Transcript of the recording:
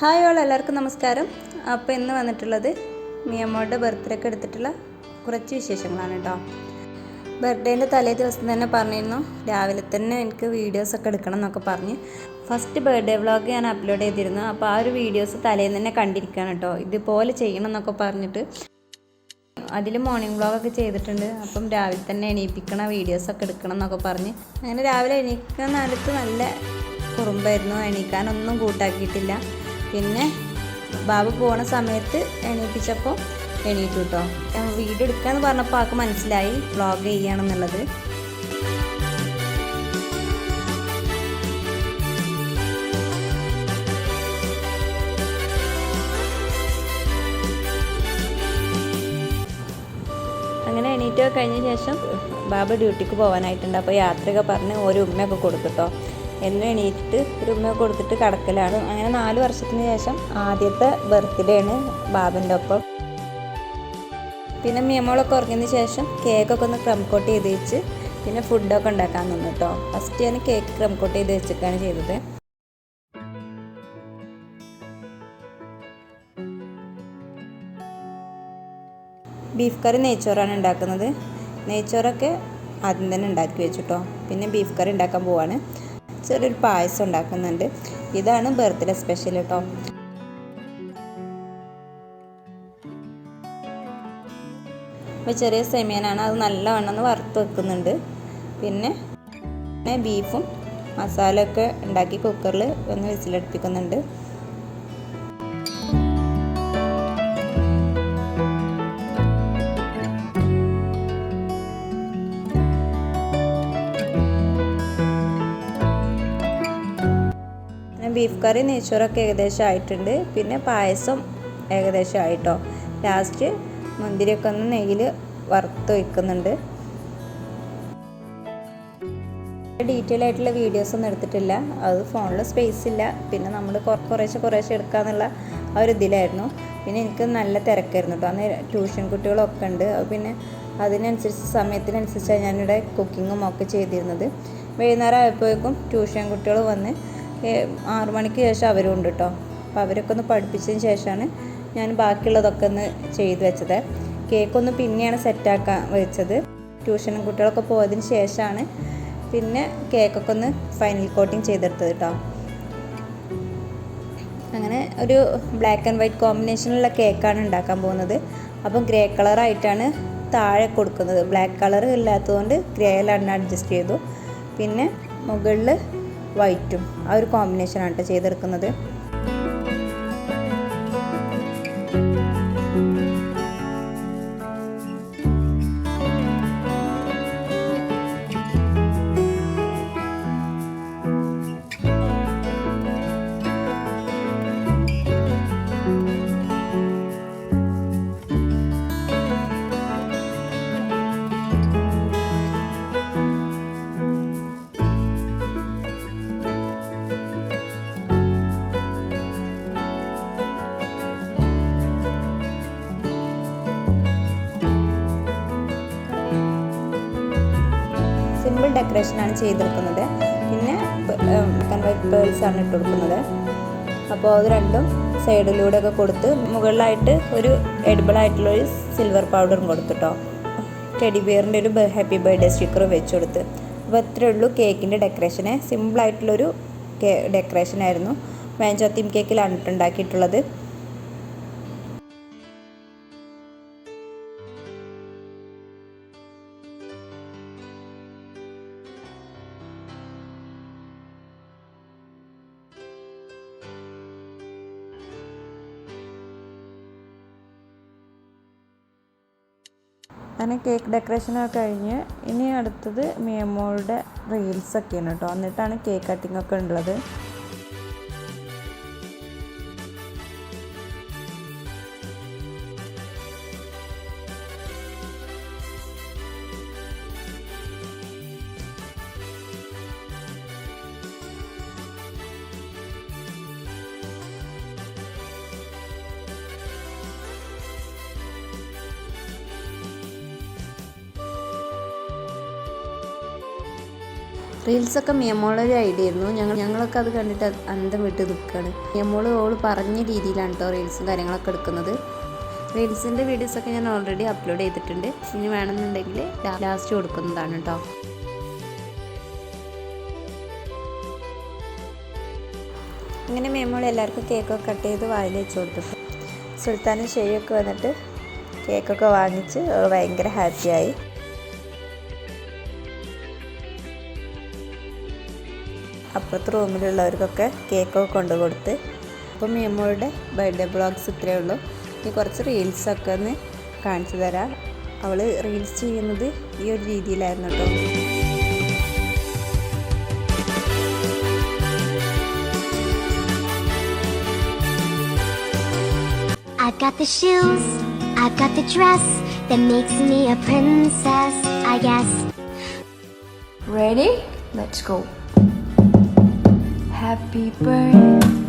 Hi all എല്ലാവർക്കും നമസ്കാരം. അപ്പോൾ ഇന്ന് വന്നിട്ടുള്ളത് മിയമ്മോളുടെ ബർത്ത്ഡേക്ക് എടുത്തിട്ടുള്ള കുറച്ച് വിശേഷങ്ങളാണ് കേട്ടോ ബർത്ത്ഡേന്റെ തലേ ദിവസം തന്നെ പറഞ്ഞിരുന്നു. രാവിലെ തന്നെ എനിക്ക് വീഡിയോസൊക്കെ എടുക്കണം എന്നൊക്കെ പറഞ്ഞ്. ഫസ്റ്റ് ബർത്ത്ഡേ വ്ളോഗ് ഞാൻ അപ്ലോഡ് ചെയ്തിരുന്നു. അപ്പോൾ ആ ഒരു വീഡിയോസ് തലേന്ന് തന്നെ കണ്ടിരിക്കുകയാണ് കേട്ടോ ഇതുപോലെ ചെയ്യണം എന്നൊക്കെ പറഞ്ഞിട്ട് അതിൽ മോർണിംഗ് വ്ളോഗൊക്കെ ചെയ്തിട്ടുണ്ട്. അപ്പം രാവിലെ തന്നെ എണീപ്പിക്കണ വീഡിയോസൊക്കെ എടുക്കണം എന്നൊക്കെ പറഞ്ഞ്. അങ്ങനെ രാവിലെ എണീക്കുന്ന നേരത്ത് നല്ല കുറുമ്പായിരുന്നു. എണീക്കാനൊന്നും കൂട്ടാക്കിയിട്ടില്ല. പിന്നെ ബാബു പോണ സമയത്ത് എണീപ്പിച്ചപ്പോൾ എണീറ്റു കേട്ടോ വീഡിയോ എടുക്കാന്ന് പറഞ്ഞപ്പോൾ ആൾക്ക് മനസ്സിലായി വ്ളോഗ് ചെയ്യണമെന്നുള്ളത് അങ്ങനെ എണീറ്റ് കഴിഞ്ഞ ശേഷം ബാബ ഡ്യൂട്ടിക്ക് പോകാനായിട്ടുണ്ട് അപ്പോൾ യാത്രയൊക്കെ പറഞ്ഞ് ഒരു ഉമ്മയൊക്കെ കൊടുത്തിട്ടോ എന്നും എണീറ്റിട്ട് ഒരു ഉമ്മ കൊടുത്തിട്ട് കിടക്കലാണ്. അങ്ങനെ നാല് വർഷത്തിന് ശേഷം ആദ്യത്തെ ബർത്ത്ഡേ ആണ് ബാബന്റെ ഒപ്പം. പിന്നെ മിയമോളൊക്കെ ഉറങ്ങിയതിന് ശേഷം കേക്കൊക്കെ ഒന്ന് ക്രം കോട്ട് ചെയ്ത് വെച്ച് പിന്നെ ഫുഡൊക്കെ ഉണ്ടാക്കാൻ നിന്നു കേട്ടോ ഫസ്റ്റ് ഞാൻ കേക്ക് ക്രം കോട്ട് ചെയ്ത് വെച്ചിട്ടാണ് ചെയ്തത്. ബീഫ് കറി നെയ്ച്ചോറാണ് ഉണ്ടാക്കുന്നത്. നെയ്ച്ചോറൊക്കെ ആദ്യം തന്നെ ഉണ്ടാക്കി വെച്ചിട്ടോ പിന്നെ ബീഫ് കറി ഉണ്ടാക്കാൻ പോവാണ്. ചെറിയൊരു പായസം ഉണ്ടാക്കുന്നുണ്ട്. ഇതാണ് ബർത്ത്ഡേ സ്പെഷ്യൽ കേട്ടോ അപ്പോൾ ചെറിയ സെമിയനാണ്. അത് നല്ലവണ്ണം ഒന്ന് വറുത്ത് വെക്കുന്നുണ്ട്. പിന്നെ ബീഫും മസാലയൊക്കെ ഉണ്ടാക്കി കുക്കറിൽ ഒന്ന് വിസിലടുപ്പിക്കുന്നുണ്ട്. ബീഫ് കറി നെയ്ച്ചോറൊക്കെ ഏകദേശം ആയിട്ടുണ്ട്. പിന്നെ പായസം ഏകദേശം ആയിട്ടോ. ലാസ്റ്റ് മുന്തിരിയൊക്കെ ഒന്ന് നെയ്യിൽ വറുത്ത് വയ്ക്കുന്നുണ്ട് ഡീറ്റെയിൽ ആയിട്ടുള്ള വീഡിയോസ് ഒന്നും എടുത്തിട്ടില്ല. അത് ഫോണിൽ സ്പേസ് ഇല്ല. പിന്നെ നമ്മൾ കുറേശ്ശെ കുറേശ്ശെ എടുക്കാന്നുള്ള ആ ഒരു ഇതിലായിരുന്നു. പിന്നെ എനിക്ക് നല്ല തിരക്കായിരുന്നു കേട്ടോ അന്ന് ട്യൂഷൻ കുട്ടികളൊക്കെ ഉണ്ട്. പിന്നെ അതിനനുസരിച്ച് സമയത്തിനനുസരിച്ചാണ് ഞാനിവിടെ കുക്കിങ്ങും ഒക്കെ ചെയ്തിരുന്നത്. വൈകുന്നേരം ആയപ്പോഴേക്കും ട്യൂഷൻ കുട്ടികൾ വന്ന് ആറു മണിക്ക് ശേഷം അവരും ഉണ്ട് കേട്ടോ അപ്പോൾ അവരൊക്കെ ഒന്ന് പഠിപ്പിച്ചതിന് ശേഷമാണ് ഞാൻ ബാക്കിയുള്ളതൊക്കെ ഒന്ന് ചെയ്തു വെച്ചത്. കേക്കൊന്ന് പിന്നെയാണ് സെറ്റാക്കാൻ വെച്ചത്. ട്യൂഷനും കുട്ടികളൊക്കെ പോയതിന് ശേഷമാണ് പിന്നെ കേക്കൊക്കെ ഒന്ന് ഫൈനൽ കോട്ടിങ് ചെയ്തെടുത്തത് കേട്ടോ അങ്ങനെ ഒരു ബ്ലാക്ക് ആൻഡ് വൈറ്റ് കോമ്പിനേഷനിലുള്ള കേക്കാണ് ഉണ്ടാക്കാൻ പോകുന്നത്. അപ്പം ഗ്രേ കളറായിട്ടാണ് താഴെ കൊടുക്കുന്നത്. ബ്ലാക്ക് കളർ ഇല്ലാത്തതുകൊണ്ട് ഗ്രേയിലാണ് അഡ്ജസ്റ്റ് ചെയ്തു. പിന്നെ മുകളിൽ വൈറ്റും ആ ഒരു കോമ്പിനേഷനാണ് കേട്ടോ ചെയ്തെടുക്കുന്നത്. സിമ്പിൾ ഡെക്കറേഷനാണ് ചെയ്തെടുക്കുന്നത് പിന്നെ കൺവൈറ്റ് ആണ് ഇട്ട് കൊടുക്കുന്നത്. അപ്പോൾ അത് രണ്ടും സൈഡിലൂടെ ഒക്കെ കൊടുത്ത് മുകളിലായിട്ട് ഒരു എഡിബിൾ ആയിട്ടുള്ള ഒരു സിൽവർ പൗഡറും കൊടുത്തിട്ടോ. ടെഡി ബിയറിന്റെ ഒരു ഹാപ്പി ബർത്ത്ഡേ സ്റ്റിക്കർ വെച്ച് കൊടുത്ത്. അപ്പോൾ ഇത്രയേ ഉള്ളൂ കേക്കിന്റെ ഡെക്കറേഷന്. സിമ്പിളായിട്ടുള്ളൊരു കേ ഡെക്കറേഷനായിരുന്നു. മാഞ്ചോത്തീം കേക്കിലാണ് ഉണ്ടാക്കിയിട്ടുള്ളത് അങ്ങനെ കേക്ക് ഡെക്കറേഷനൊക്കെ കഴിഞ്ഞ് ഇനി അടുത്തത് മിയമോളുടെ റീൽസൊക്കെയാണ് കേട്ടോ. എന്നിട്ടാണ് കേക്ക് കട്ടിംഗ് ഒക്കെ ഉള്ളത്. റീൽസൊക്കെ മിയമോളൊരു ഐഡിയ ആയിരുന്നു. ഞങ്ങൾ ഞങ്ങളൊക്കെ അത് കണ്ടിട്ട് അന്തം വിട്ട് നിൽക്കുകയാണ് മിയമോൾ ഓൾ പറഞ്ഞ രീതിയിലാണ് കേട്ടോ റീൽസും കാര്യങ്ങളൊക്കെ എടുക്കുന്നത്. റീൽസിന്റെ വീഡിയോസൊക്കെ ഞാൻ ഓൾറെഡി അപ്ലോഡ് ചെയ്തിട്ടുണ്ട്. ഇനി വേണമെന്നുണ്ടെങ്കിൽ ലാസ്റ്റ് കൊടുക്കുന്നതാണ് കേട്ടോ അങ്ങനെ മേമോൾ എല്ലാവർക്കും കേക്കൊക്കെ കട്ട് ചെയ്ത് വായിൽ വെച്ച് കൊടുത്തു. സുൽത്താനും ഷെയ്യൊക്കെ വന്നിട്ട് കേക്കൊക്കെ വാങ്ങിച്ച് ഭയങ്കര ഹാപ്പിയായി അപ്പുറത്തെ റൂമിലുള്ളവർക്കൊക്കെ കേക്കൊക്കെ കൊണ്ടു കൊടുത്ത് അപ്പോൾ മിയമ്മോളുടെ ബർത്ത്ഡേ ബ്ലോഗ്സ് ഇത്രയേ ഉള്ളൂ ഇനി കുറച്ച് റീൽസൊക്കെ ഒന്ന് കാണിച്ചു തരാം അവൾ റീൽസ് ചെയ്യുന്നത് ഈ ഒരു രീതിയിലായിരുന്നു കേട്ടോ I've got the shoes, I've got the dress that makes me a princess, I guess. Ready? Let's go. Happy birthday